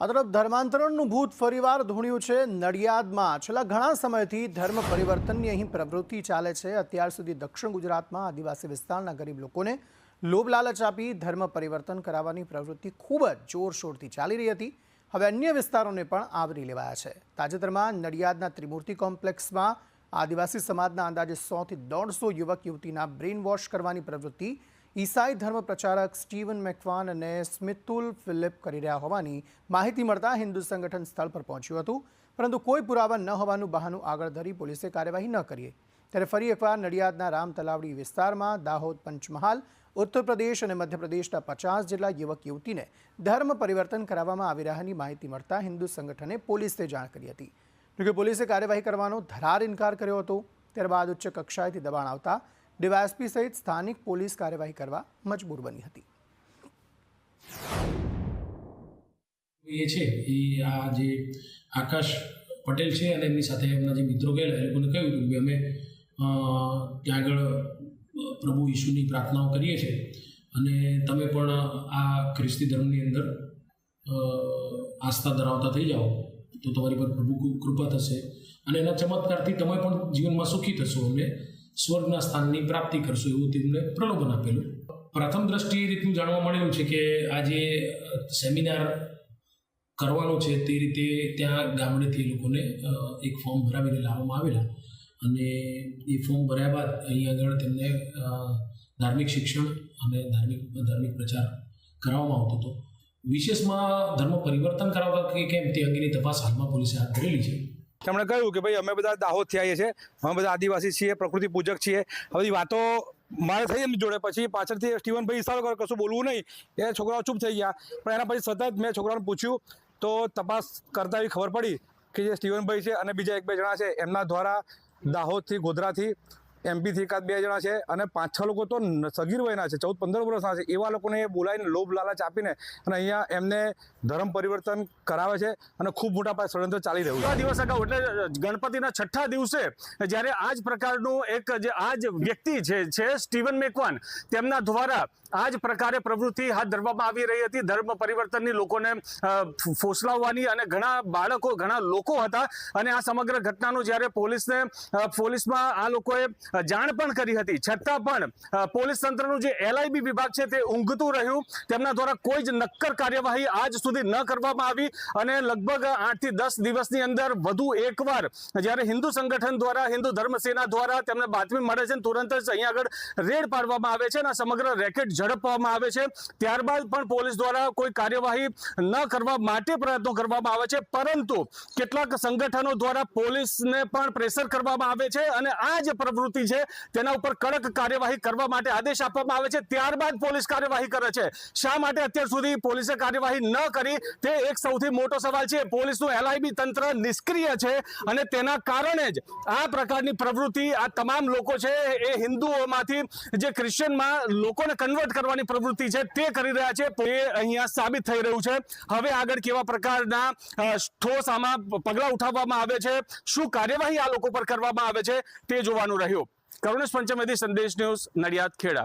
આ ધર્માંતરણનું ભૂત ફરીવાર ધૂણ્યું છે નડિયાદમાં. છેલ્લા ઘણા સમયથી ધર્મ પરિવર્તનની અહીં પ્રવૃત્તિ ચાલે છે. અત્યાર સુધી દક્ષિણ ગુજરાતમાં આદિવાસી વિસ્તારના ગરીબ લોકોને લોભ લાલચ આપી ધર્મ પરિવર્તન કરાવવાની પ્રવૃત્તિ ખૂબ જ જોરશોરથી ચાલી રહી હતી. હવે અન્ય વિસ્તારોને પણ આવરી લેવાયા છે. તાજેતરમાં નડિયાદના ત્રિમૂર્તિ કોમ્પ્લેક્સમાં આદિવાસી સમાજના અંદાજે સોથી દોઢસો યુવક યુવતીના બ્રેઇન વોશ કરવાની પ્રવૃત્તિ ઈસાઈ ધર્મ પ્રચારક સ્ટીવન મેકવાન અને સ્મિતુલ ફિલિપ કરી રહ્યા હોવાની માહિતી મળતા હિન્દુ સંગઠન સ્થળ પર પહોંચ્યું હતું. પરંતુ કોઈ પુરાવા ન હોવાનું બહાનું આગળ ધરી પોલીસે કાર્યવાહી ન કરીએ ત્યારે ફરી એકવાર નડિયાદના રામ તલાવડી વિસ્તારમાં દાહોદ પંચમહાલ ઉત્તર પ્રદેશ અને મધ્યપ્રદેશના પચાસ જેટલા યુવક યુવતીને ધર્મ પરિવર્તન કરાવવામાં આવી રહ્યાની માહિતી મળતા હિન્દુ સંગઠને પોલીસને જાણ કરી હતી. જોકે પોલીસે કાર્યવાહી કરવાનો ધરાર ઇનકાર કર્યો હતો. ત્યારબાદ ઉચ્ચ કક્ષાએથી દબાણ આવતા ડીવાયએસપી સહિત સ્થાનિક પોલીસ કાર્યવાહી કરવા મજબૂર બની હતી. એ છે, એ આ જે આકાશ પટેલ છે અને એમની સાથે એમના જે મિત્રો ગયેલા, એ લોકોને કહ્યું હતું કે અમે ત્યાં આગળ પ્રભુ ઈશુની પ્રાર્થનાઓ કરીએ છીએ અને તમે પણ આ ખ્રિસ્તી ધર્મની અંદર આસ્થા ધરાવતા થઈ જાઓ. તો તમારી પર પ્રભુ કૃપા થશે અને એના ચમત્કારથી તમે પણ જીવનમાં સુખી થશો અને સ્વર્ગના સ્થાનની પ્રાપ્તિ કરશો એવું તેમને પ્રલોભન આપેલું. પ્રથમ દ્રષ્ટિએ રીતનું જાણવા મળેલું છે કે આ જે સેમિનાર કરવાનો છે તે રીતે ત્યાં ગામડેથી એ લોકોને એક ફોર્મ ભરાવીને લાવવામાં આવેલા અને એ ફોર્મ ભર્યા બાદ અહીં આગળ તેમને ધાર્મિક શિક્ષણ અને ધાર્મિક ધાર્મિક પ્રચાર કરાવવામાં આવતો હતો. વિશેષમાં ધર્મ પરિવર્તન કરાવવા કે કેમ તે અંગેની તપાસ હાલમાં પોલીસે હાથ ધરેલી છે. તેમણે કહ્યું કે ભાઈ, અમે બધા દાહોદથી આવીએ છીએ. અમે બધા આદિવાસી છીએ, પ્રકૃતિ પૂજક છીએ. હવે વાતો મારે થઈ એમની જોડે. પછી પાછળથી સ્ટીવનભાઈ ઇશારો કર્યો કશું બોલવું નહીં. એ છોકરાઓ ચૂપ થઈ ગયા. પણ એના પછી સતત મેં છોકરાઓને પૂછ્યું, તો તપાસ કરતા એવી ખબર પડી કે જે સ્ટીવનભાઈ છે અને બીજા એક બે જણા છે, એમના દ્વારા દાહોદથી, ગોધરાથી એમપીથી એકાદ બે જણા છે અને પાંચ છ લોકો તો સગીર વયના છે, ચૌદ પંદર વર્ષના છે. એવા લોકોને બોલાવીને લોભ લાલચ આપીને અને અહીંયા એમને ધર્મ પરિવર્તન કરાવે છે અને ખૂબ મોટા પાયે ષડયંત્ર ચાલી રહ્યું છે. દિવસ અગાઉ એટલે ગણપતિના છઠ્ઠા દિવસે જ્યારે આ જ પ્રકારનું એક જે આ જ વ્યક્તિ છે છે સ્ટીવન મેકવાન, તેમના દ્વારા આ જ પ્રકારે પ્રવૃત્તિ હાથ ધરવામાં આવી રહી હતી. ધર્મ પરિવર્તનની લોકોને ફોસલાવવાની અને ઘણા બાળકો, ઘણા લોકો હતા. અને આ સમગ્ર ઘટનાનું જ્યારે પોલીસને પોલીસમાં આ લોકોએ જાણ પણ કરી હતી. છતાં પણ પોલીસ તંત્રનું જે એલઆઈબી વિભાગ છે તે ઊંઘતું રહ્યું. તેમના દ્વારા કોઈ જ નક્કર કાર્યવાહી આજ સુધી ન કરવામાં આવી. અને લગભગ આઠથી દસ દિવસની અંદર વધુ એકવાર જ્યારે હિન્દુ સંગઠન દ્વારા, હિન્દુ ધર્મસેના દ્વારા તેમને બાતમી મળે છે તુરંત જ અહીંયા આગળ રેડ પાડવામાં આવે છે અને સમગ્ર રેકેટ ઝડપવામાં આવે છે. ત્યારબાદ પણ પોલીસ દ્વારા કોઈ કાર્યવાહી ન કરવા માટે પ્રયત્નો કરવામાં આવે છે. પરંતુ કેટલાક સંગઠનો દ્વારા પોલીસને પણ પ્રેશર કરવામાં આવે છે અને આ જે પ્રવૃત્તિ છે તેના ઉપર કડક કાર્યવાહી કરવા માટે આદેશ આપવામાં આવે છે. ત્યારબાદ પોલીસ કાર્યવાહી કરે છે. શા માટે અત્યાર સુધી પોલીસે કાર્યવાહી ન કરી? તે એક સૌથી મોટો સવાલ છે. પોલીસનું એલઆઈબી તંત્ર નિષ્ક્રિય છે અને તેના કારણે જ આ પ્રકારની પ્રવૃત્તિ આ તમામ લોકો છે એ હિન્દુઓમાંથી જે ક્રિશ્ચનમાં લોકોને કન્વર્ટ કરવાની પ્રવૃત્તિ છે, તે કરી રહ્યા છે. તે અહીંયા સાબિત થઈ રહ્યું છે. હવે આગળ કેવા પ્રકારના ઠોસ આમાં પગલાં ઉઠાવવામાં આવે છે? શું કાર્યવાહી આ લોકો પર કરવામાં આવે છે? તે જોવાનું રહ્યું. કરુણેશ પંચમેદી સંદેશ ન્યૂઝ નડિયાદ ખેડા.